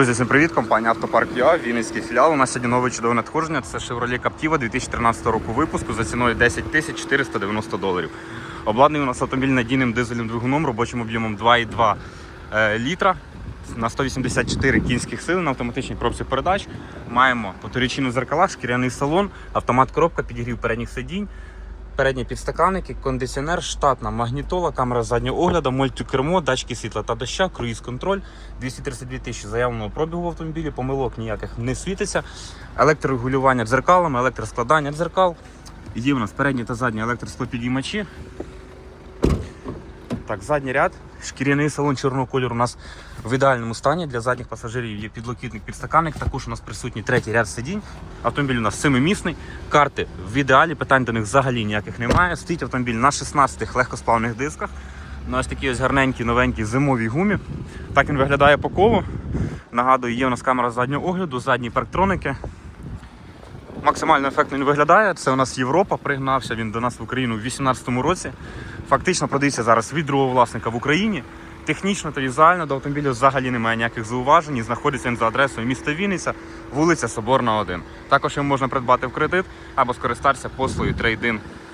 Друзі, всім привіт! Компанія Автопарк ЮА, Вінницький філіал. У нас сьогодні нове чудове надходження. Це Chevrolet Captiva 2013 року випуску за ціною 10 тисяч 490 доларів. Обладнаний у нас автомобіль надійним дизельним двигуном, робочим об'ємом 2,2 е, літра на 184 кінських сил на автоматичній коробці передач. Маємо поторічину зеркала, шкіряний салон, автомат коробка, підігрів передніх сидінь. Передні підстаканники, кондиціонер, штатна магнітола, камера заднього огляду, мультикермо, датчики світла та доща, круїз-контроль, 232 тисячі заявленого пробігу в автомобілі, помилок ніяких не світиться, електрорегулювання дзеркалами, електроскладання дзеркал. Є у нас передні та задні електросклопідіймачі. Так, задній ряд, шкіряний салон чорного кольору у нас в ідеальному стані. Для задніх пасажирів є підлокітник, підстаканник. Також у нас присутній третій ряд сидінь. Автомобіль у нас семимісний. Карти в ідеалі, питань до них взагалі ніяких немає. Стоїть автомобіль на 16 легкосплавних дисках. На ось такій ось гарненькій, новенькій зимовій гумі. Так він виглядає по колу. Нагадую, є у нас камера заднього огляду, задні парктроники. Максимально ефектно він виглядає. Це у нас Європа. Пригнався він до нас в Україну в 2018 році. Фактично продається зараз від другого власника в Україні. Технічно та візуально до автомобіля взагалі немає ніяких зауважень. І Знаходиться він за адресою міста Вінниця, вулиця Соборна, 1. Також його можна придбати в кредит або скористатися послугою трейдин